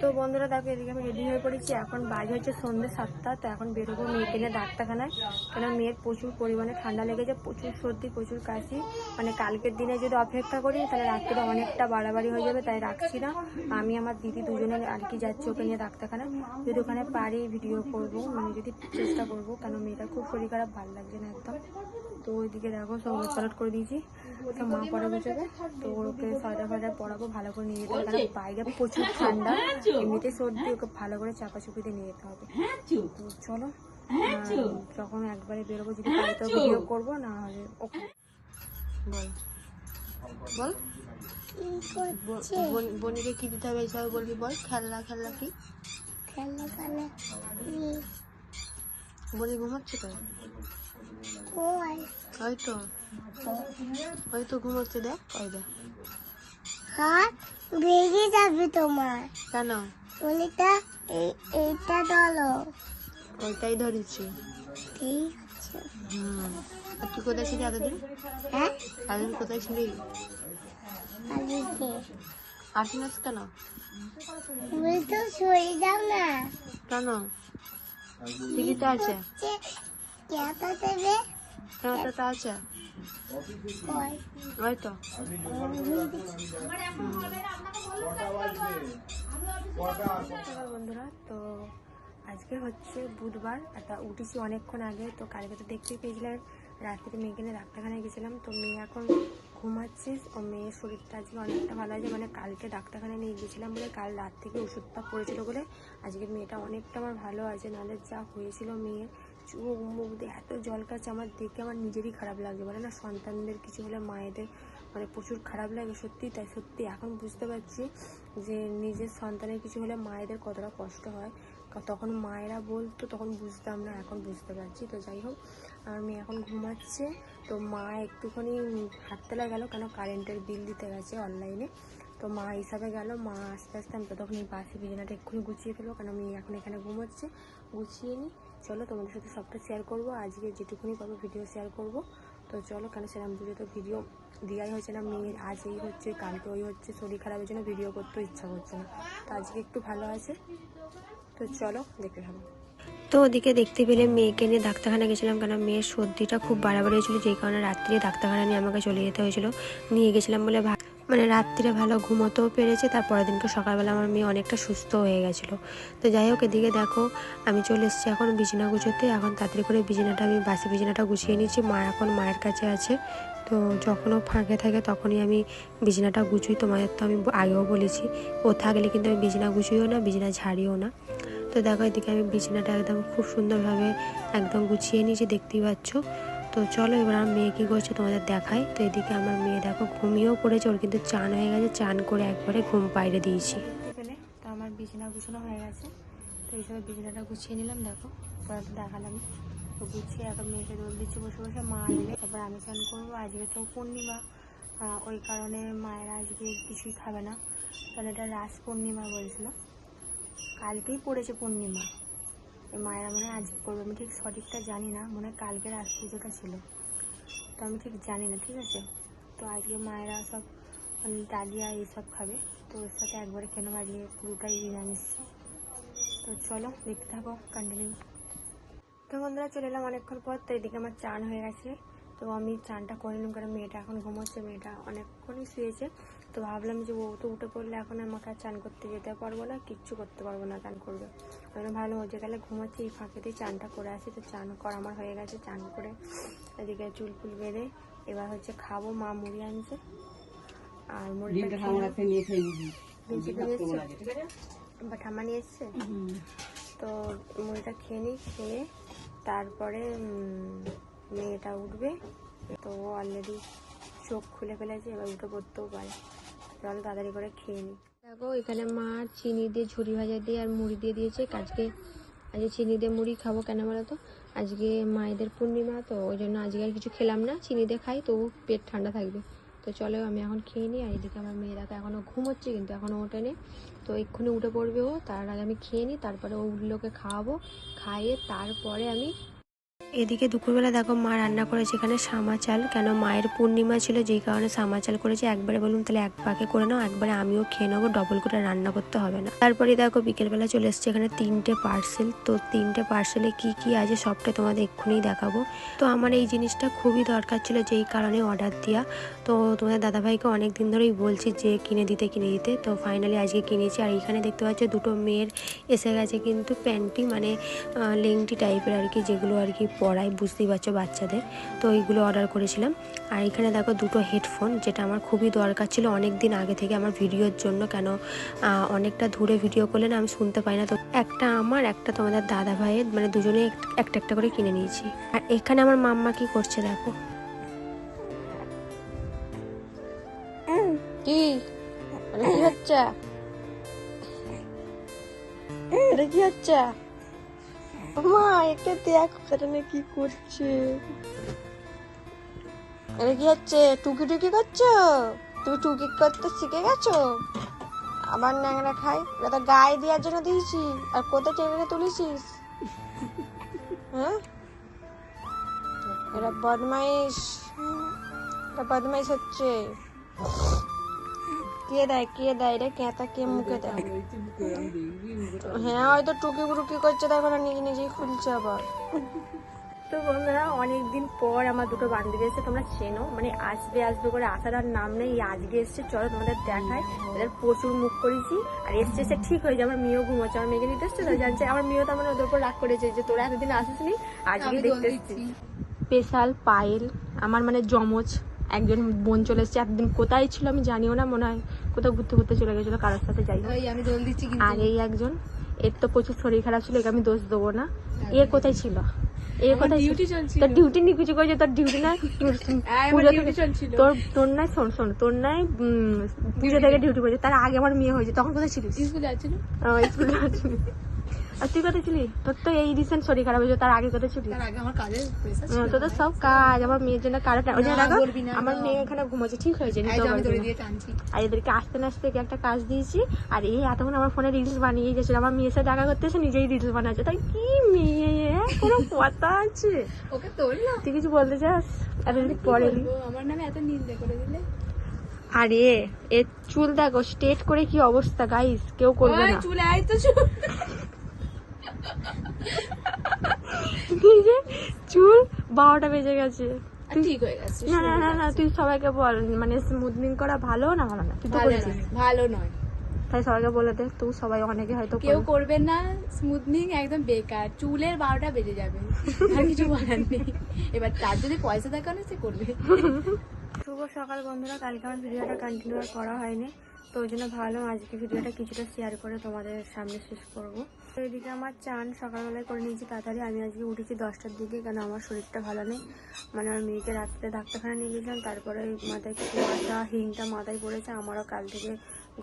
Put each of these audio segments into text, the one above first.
তো বন্ধুরা দেখো, এদিকে আমি রেডি হয়ে পড়েছি। এখন বাজে হচ্ছে সন্ধ্যে সাতটা, তো এখন বেরোবো মেয়েকে নিয়ে ডাক্তারখানায়। কেন, মেয়ের প্রচুর পরিমাণে ঠান্ডা লেগেছে, প্রচুর সর্দি, প্রচুর কাশি। মানে কালকের দিনে যদি অপেক্ষা করি, তাহলে রাত্রিটা অনেকটা বাড়াবাড়ি হয়ে যাবে, তাই রাখছি না। আমি, আমার দিদি দুজনে আর কি যাচ্ছি ওকে নিয়ে ডাক্তারখানায়। যদি ওখানে পারি ভিডিও করব মানে যদি চেষ্টা করব। কেন মেয়েটা খুব শরীর খারাপ, ভালো লাগছে না একদম। তো ওইদিকে দেখো সব পালট করে দিয়েছি। তো মা পরে বসেবে তো ওকে সোয়েটার ফয়েটার পড়াবো, ভালো করে নিয়ে যেতে কারণ বাইরে প্রচুর ঠান্ডা। এমনিতে সর্দি ওকে ভালো করে চাপাচুপিতে নিয়ে যেতে হবে। তো চলো আহ, যখন একবারে বেরোবো যদি পারি তো ভিডিও করব না হলে ওকে। বল। বল। বোনিকে কি দিতে হবে এইসব বলবি বল খেলনা খেলনা কি? খেলে খেলে বনি ঘুমাচ্ছে তো? ওই তো। ওই তো ঘুমাচ্ছে দেখ ওই দেখ। হাত বেরিয়ে যাবে তোমার। কেন? বলিটা এইটা ডলো ওইটাই ধরেছি। ঠিক আছে। হুম। আর তুই কোথায় ছিলি এতদিন? হ্যাঁ? এতদিন কোথায় ছিলি? আসিনাস কেন? তুমি তো শুয়ে যাও না। কেন? টিকিতে আছে। কেটা দেবে কেনাটা আছে? কই ওই তো বন্ধুরা, তো আজকে হচ্ছে বুধবার একটা উঠেছি অনেকক্ষণ আগে, তো কালকে তো দেখতেই পেয়েছিলাম রাত্রে মেয়েকে নিয়ে ডাক্তারখানায় গেছিলাম, তো মেয়ে এখন ঘুমাচ্ছিস, ও মেয়ের শরীরটা আজকে অনেকটা ভালো আছে মানে কালকে ডাক্তারখানায় নিয়ে গেছিলাম বলে কাল রাত থেকে ওষুধটা পড়েছিল বলে, আজকে মেয়েটা অনেকটা আমার ভালো আছে, নাহলে যা হয়েছিল মেয়ের চোখ মুখ দিয়ে, এত জল কাছে আমার দেখে আমার নিজেরই খারাপ লাগছে বলে না, সন্তানদের কিছু হলে মায়েদের মানে প্রচুর খারাপ লাগে, সত্যি তাই, সত্যি। এখন বুঝতে পারছি যে নিজের সন্তানের কিছু হলে মায়েদের কতটা কষ্ট হয়। তখন মায়েরা বলতো, তখন বুঝতাম না, এখন বুঝতে পারছি। তো যাই হোক আমার মেয়ে এখন ঘুমাচ্ছে। তো মা একটুখানি হাততলা গেল, কেন কারেন্টের বিল দিতে গেছে অনলাইনে। তো মা হিসাবে গেল, মা আস্তে আস্তে আমি ততক্ষণ এই বাসি বিছানাটা এক্ষুনি গুছিয়ে ফেলব কারণ আমি এখন এখানে ঘুমোচ্ছে। গুছিয়ে নিই। চলো তোমাদের সাথে সবটা শেয়ার করব। আজকে যেটুকুনি পাবো ভিডিও শেয়ার করব। তো চলো, কেন সেরকম বুঝে তো ভিডিও দেওয়াই হচ্ছে না মেয়ের আজ এই হচ্ছে, কালকে ওই হচ্ছে, শরীর খারাপের জন্য ভিডিও করতেও ইচ্ছা করছে না। তো আজকে একটু ভালো আছে। তো চলো, দেখতে থাকো। তো ওদিকে দেখতে পেলে মেয়েকে নিয়ে ডাক্তারখানা গেছিলাম কারণ মেয়ের সর্দিটা খুব বাড়াবাড়ি হয়েছিল যেই কারণে রাত্রে ডাক্তারখানা নিয়ে আমাকে চলে যেতে হয়েছিল। নিয়ে গেছিলাম বলে মানে রাত্রিরে ভালো ঘুমোতেও পেরেছে, তার পরের দিনকে সকালবেলা আমার মেয়ে অনেকটা সুস্থ হয়ে গেছিল। তো যাই হোক, এদিকে দেখো, আমি চলে এসেছি এখন বিছানা গুছোতে। এখন তাড়াতাড়ি করে বিছানাটা, আমি বাসি বিছানাটা গুছিয়ে নিচ্ছি মা এখন মায়ের কাছে আছে। তো যখনও ফাঁকে থাকে, তখনই আমি বিছানাটা গুছুই। তোমাদের তো আমি আগেও বলেছি, ও থাকলে কিন্তু আমি বিছানা গুছিয়েও না, বিছানা ঝাড়িও না। তো দেখো, এদিকে আমি বিছানাটা একদম খুব সুন্দরভাবে একদম গুছিয়ে নিয়েছি, দেখতেই পাচ্ছ। তো চলো এবার আমার মেয়ে কী করছে তোমাদের দেখাই। তো এদিকে আমার মেয়ে দেখো ঘুমিয়েও পড়েছে, ওর কিন্তু চান হয়ে গেছে, চান করে একবারে ঘুম পাইরে দিয়েছি। তো আমার বিছানা গুছানো হয়ে গেছে। তো এই এইসবে বিছানাটা গুছিয়ে নিলাম, দেখো। পরে তো দেখালাম। তো গুছিয়ে এখন মেয়েকে দৌড় দিচ্ছি, বসে বসে মা এলে তারপর আমি স্নান করব। আজকে তো পূর্ণিমা ওই কারণে মায়েরা আজকে কিছুই খাবে না। তাহলে এটা রাস পূর্ণিমা বলছিল। কালকেই পড়েছে পূর্ণিমা। মায়েরা মনে হয় আজকে করবে। আমি ঠিক সঠিকটা জানি না, মনে হয় কালকে রাস পুজোটা ছিল। তো আমি ঠিক জানি না, ঠিক আছে? তো আজকে মায়েরা সব মানে ডালিয়া এইসব খাবে। তো ওর সাথে একবারে কেন আজকে পুরোটাই নিরামিষ। তো চলো, দেখতে থাকো কন্টিনিউ তো বন্ধুরা, চলে এলাম অনেকক্ষণ পর, তো এদিকে আমার চান হয়ে গেছে। তো আমি চানটা করে নিলাম, কারণ মেয়েটা এখন ঘুমোচ্ছে, মেয়েটা অনেকক্ষণই শুয়েছে। তো ভাবলাম যে ও তো উঠে পড়লে এখন আমাকে আর চান করতে যেতে পারব না কিচ্ছু করতে পারব না চান করবে। জন্য ভালো হচ্ছে গেলে ঘুমাচ্ছে এই ফাঁকেতেই চানটা করে আসি। তো চান করা আমার হয়ে গেছে চান করে এদিকে চুল ফুল বেঁধে এবার হচ্ছে খাব মা মুড়ি আনছে। আর মুড়িটা? বা ঠাম্মা নিয়ে এসছে? তো মুড়িটা খেয়ে নিই খেয়ে তারপরে মেয়েটা উঠবে। তো অলরেডি চোখ খুলে ফেলেছে এবার উঠে পড়তেও পারে। চলো তাড়াতাড়ি করে খেয়ে নিই দেখো, এখানে মা চিনি দিয়ে ঝুড়ি ভাজা দিয়ে আর মুড়ি দিয়ে দিয়েছে। আজকে আজকে চিনি দিয়ে মুড়ি খাব কেন বলো তো? আজকে মায়েদের পূর্ণিমা, তো ওই জন্য আজকে আর কিছু খেলাম না। চিনি দিয়ে খাই, তবু পেট ঠান্ডা থাকবে। তো চলো, আমি এখন খেয়ে নিই আর এদিকে আমার মেয়েরা তো এখনও ঘুমোচ্ছে, কিন্তু এখনও ওঠেনি। তো এক্ষুনি উঠে পড়বে ও। তার আগে আমি খেয়ে নিই তারপরে ও উঠলোকে খাওয়াবো। খাইয়ে তারপরে আমি এদিকে দুপুরবেলা দেখো মা রান্না করেছে এখানে সামা চাল। কেন মায়ের পূর্ণিমা ছিল, যেই কারণে সামা চাল করেছে। একবারে বলুন তাহলে এক পাকে করে নাও, একবারে আমিও খেয়ে নেব ডবল করে রান্না করতে হবে না। তারপরে দেখো বিকেলবেলা চলে এসছে এখানে তিনটে পার্সেল তো তিনটে পার্সেলে কি কি আছে সবটা তোমাদের এক্ষুনি দেখাবো। তো আমার এই জিনিসটা খুবই দরকার ছিল, যেই কারণে অর্ডার দেওয়া তো তোমাদের দাদাভাইকে অনেক দিন ধরেই বলছি যে কিনে দিতে কিনে দিতে। তো ফাইনালি আজকে কিনেছি। আর এখানে দেখতে পাচ্ছ দুটো মেয়ের এসে গেছে কিন্তু প্যান্টি মানে লেংটি টাইপের আর কি, যেগুলো আর কি পরায় বুঝতেই পারছ বাচ্চাদের। তো এইগুলো অর্ডার করেছিলাম। আর এখানে দেখো দুটো হেডফোন যেটা আমার খুবই দরকার ছিল অনেক দিন আগে থেকে আমার ভিডিওর জন্য। কেন অনেকটা দূরে ভিডিও করলে না আমি শুনতে পাই না। তো একটা আমার, একটা তোমাদের দাদা ভাইয়ের মানে দুজনে একটা একটা করে কিনে নিয়েছি। আর এখানে আমার মাম্মা কি করছে দেখো। কি? হচ্ছে? কি হচ্ছে? মা একে দেখ নিয়ে কি করছে। এটা কি হচ্ছে? টুকি টুকি করছ? তুমি টুকি করতে শিখে গেছো? আবার ন্যাংরা খাই, এটা তো গায়ে দেওয়ার জন্য দিয়েছি। আর কোথায় টেনে তুলেছিস? হ্যাঁ? এটা বদমাইশ। এটা বদমাইশ হচ্ছে। কে দেয় কে দেয় রে? কেতা কে মুখে দেয়? হ্যাঁ হয়তো টুকি টুকি করছে দেখো না নিজে নিজেই খুলছে আবার। তো বন্ধুরা অনেক দিন পর আমার দুটো বান্ধবী এসেছে তোমরা চেনো। মানে আসবে আসবে করে আসার আর নাম নেই। আজকে এসছে চলো তোমাদের দেখায় এদের প্রচুর মুখ করেছি। আর এসছে এসে ঠিক হয়ে যায় আমার মেয়েও ঘুমোচ্ছে আমার মেয়েকে নিতে এসছে জানছে। আমার মেয়েও তো আমার ওদের উপর রাগ করেছে যে তোরা এতদিন আসিসনি আজকে দেখতে এসেছি স্পেশাল পায়েল আমার মানে জমজ একজন বোন চলে এসছে এতদিন কোথায় ছিল আমি জানিও না মনে হয় কোথাও ঘুরতে ঘুরতে চলে গেছিল কারোর সাথে যাই। আমি দোল দিচ্ছি আর এই একজন এর তো প্রচুর শরীর খারাপ ছিল একে আমি দোষ দেবো না। এ কোথায় ছিল? এ কোথায় তোর ডিউটি নিয়ে কিছু করেছে? তোর ডিউটি না? চলছিল। তোর তোর নাই শোন শোন তোর নাই পুজো থেকে ডিউটি করেছে। তার আগে আমার মেয়ে হয়েছে তখন কোথায় স্কুলে স্কুলে আর তুই কোথায় ছিলি? তোর তো এই রিসেন্ট শরীর খারাপ হয়েছে তার আগে কোথায় ছিলি? তোদের সব কাজ আমার মেয়ের জন্য কারও ওই জন্য আমার মেয়ে এখানে ঘুমাচ্ছে ঠিক হয়েছে আর এদেরকে আসতে না আসতে একটা কাজ দিয়েছি আর এই এতক্ষণ আমার ফোনে রিলস বানিয়ে গেছিল। আমার মেয়ের সাথে দেখা করতে এসে নিজেই রিলস বানাচ্ছে। তাই কি মেয়ে এ? কোনো কথা আছে? ওকে তোল না তুই কিছু বলতে চাস? এতদিন পরে আমার নামে এত নিন্দে করে দিলে? আরে এর চুল দেখো স্ট্রেট করে কি অবস্থা গাইস কেউ করবে না। চুলে আয় তো চুল। যে চুল বারোটা বেজে গেছে। ঠিক হয়ে গেছে না না না না তুই সবাইকে বল মানে স্মুথনিং করা ভালো না ভালো না? তুই তো ভালো করেছিস। নয় ভালো নয়। তাই সবাইকে বলে দে তুই সবাই অনেকে হয়তো কেউ করবে। না স্মুথনিং একদম বেকার। চুলের বারোটা বেজে যাবে আর কিছু বলার নেই। এবার তার যদি পয়সা থাকে না সে করবে। শুভ সকাল বন্ধুরা কালকে আমার ভিডিওটা কন্টিনিউ করা হয়নি। তো ওই জন্য ভাবলাম আজকে ভিডিওটা কিছুটা শেয়ার করে তোমাদের সামনে শেষ করব। তো এদিকে আমার চান সকালবেলায় করে নিয়েছি তাড়াতাড়ি। আমি আজকে উঠেছি দশটার দিকে, কেন আমার শরীরটা ভালো নেই। মানে আমার মেয়েকে রাত্রে ডাক্তারখানা নিয়ে গেছিলাম, তারপরে মাথায় কুয়াশা হিংটা মাথায় পড়েছে, আমারও কাল থেকে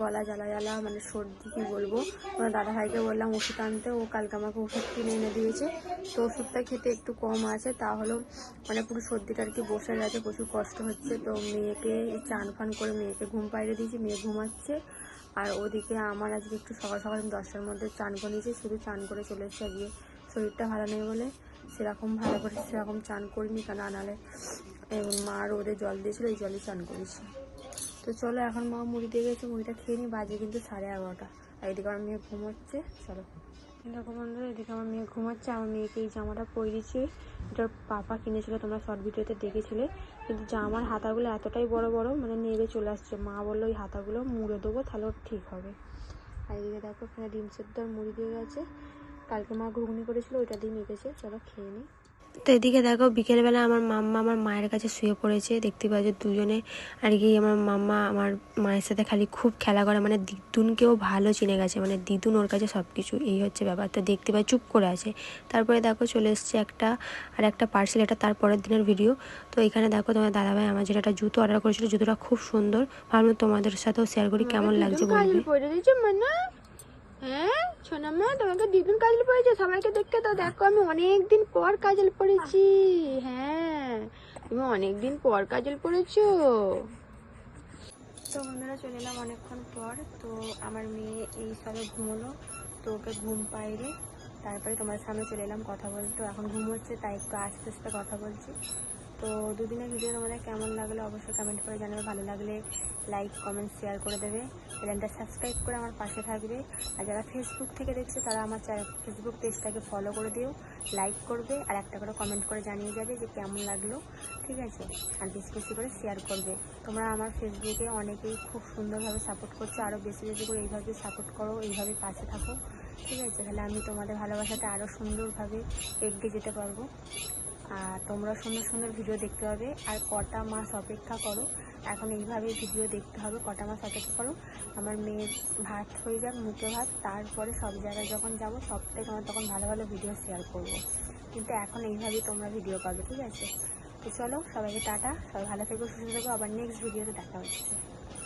গলা জ্বালা জ্বালা মানে সর্দি কি বলব? আমার দাদা ভাইকে বললাম, ওষুধ আনতে, ও কালকে আমাকে ওষুধ কিনে এনে দিয়েছে। তো ওষুধটা খেতে একটু কম আছে তাহলেও মানে পুরো সর্দিটা আর কি বসে গেছে, প্রচুর কষ্ট হচ্ছে। তো মেয়েকে চান ফান করে মেয়েকে ঘুম পাইয়ে দিয়েছি, মেয়ে ঘুমাচ্ছে। আর ওদিকে আমার আজকে একটু সকাল সকাল দশটার মধ্যে চান করে নিয়েছি শুধু চান করে চলে এসেছি আজকে শরীরটা ভালো নেই বলে, সেরকম ভালো করে সেরকম চান করিনি কেন আনালে মা রোদে জল দিয়েছিল ওই জলে চান করেছি। তো চলো, এখন মা মুড়ি দিয়ে গেছে, মুড়িটা খেয়ে নিই। বাজে কিন্তু সাড়ে এগারোটা। আর এদিকে আমার মেয়ে ঘুমোচ্ছে। চলো। দেখো বন্ধুরা, এদিকে আমার মেয়ে ঘুমাচ্ছে। আমার মেয়েকে এই জামাটা পরে দিচ্ছি। এটার পাপা কিনেছিল, তোমরা শর্ট ভিডিওতে দেখেছিলে। কিন্তু জামার হাতাগুলো এতটাই বড় বড় মানে নেবে চলে আসছে। মা বলল, ওই হাতাগুলো মুড়ে দেবো, তাহলে ঠিক হবে। আর এদিকে দেখো ডিম সেদ্ধ মুড়ি দিয়ে গেছে। কালকে মা ঘুগনি করেছিল, ওইটা দিয়ে মেখেছে। চলো, খেয়ে নিই। তো এদিকে দেখো বিকেলবেলা আমার মাম্মা আমার মায়ের কাছে শুয়ে পড়েছে। দেখতে পাচ্ছ দুজনে আর কি আমার মাম্মা আমার মায়ের সাথে খালি খুব খেলা করে। মানে দিদুনকেও ভালো চিনে গেছে। মানে দিদুন ওর কাছে সব কিছু এই হচ্ছে ব্যাপার। তো দেখতে পাই চুপ করে আছে। তারপরে দেখো চলে এসছে একটা আর একটা পার্সেল এটা তারপরের দিনের ভিডিও তো এখানে দেখো তোমার দাদাভাই আমার যেটা একটা জুতো অর্ডার করেছিল। জুতোটা খুব সুন্দর। ভাবলাম তোমাদের সাথেও শেয়ার করি কেমন লাগছে বলবে? মানে? হ্যাঁ তোমাকে কাজল সবাইকে তো দেখো, আমি অনেক দিন পর কাজল পড়েছি। হ্যাঁ তুমি অনেক দিন পর কাজল পড়েছো। তো বন্ধুরা, চলে এলাম অনেকক্ষণ পর। তো আমার মেয়ে এই সবে ঘুমোলো, তো ওকে ঘুম পাইলে তারপরে তোমার সামনে চলে এলাম কথা বলতে। এখন ঘুম হচ্ছে, তাই একটু আস্তে আস্তে কথা বলছি। তো দুদিনের ভিডিও তোমাদের কেমন লাগল অবশ্যই কমেন্ট করে জানাবে। ভালো লাগলে লাইক কমেন্ট শেয়ার করে দেবে। চ্যানেলটা সাবস্ক্রাইব করে আমার পাশে থাকবে। আর যারা ফেসবুক থেকে দেখছে, তারা আমার ফেসবুক পেজটাকে ফলো করে দিও লাইক করবে আর একটা করে কমেন্ট করে জানিয়ে যাবে যে কেমন লাগল। ঠিক আছে? আর বেশি বেশি করে শেয়ার করবে। তোমরা আমার ফেসবুকে অনেকেই খুব সুন্দরভাবে সাপোর্ট করছ। আরও বেশি বেশি করে এইভাবে সাপোর্ট করো, এইভাবে পাশে থাকো। ঠিক আছে? তাহলে আমি তোমাদের ভালোবাসাতে আরও সুন্দরভাবে এগিয়ে যেতে পারব। তোমরা সুন্দর সুন্দর ভিডিও দেখতে পাবে। আর কটা মাস অপেক্ষা করো। এখন এইভাবে ভিডিও দেখতে হবে, কটা মাস অপেক্ষা করো। আমার মেয়ের ভাত হয়ে যাক, মুখে ভাত। তারপরে সব জায়গায় যখন যাব, সবটাই তোমার তখন ভালো ভালো ভিডিও শেয়ার করব। কিন্তু এখন এইভাবেই তোমরা ভিডিও পাবে, ঠিক আছে? তো চলো, সবাইকে টাটা। সবাই ভালো থেকো, সুস্থ থেকো। আবার নেক্সট ভিডিওতে দেখা হচ্ছে।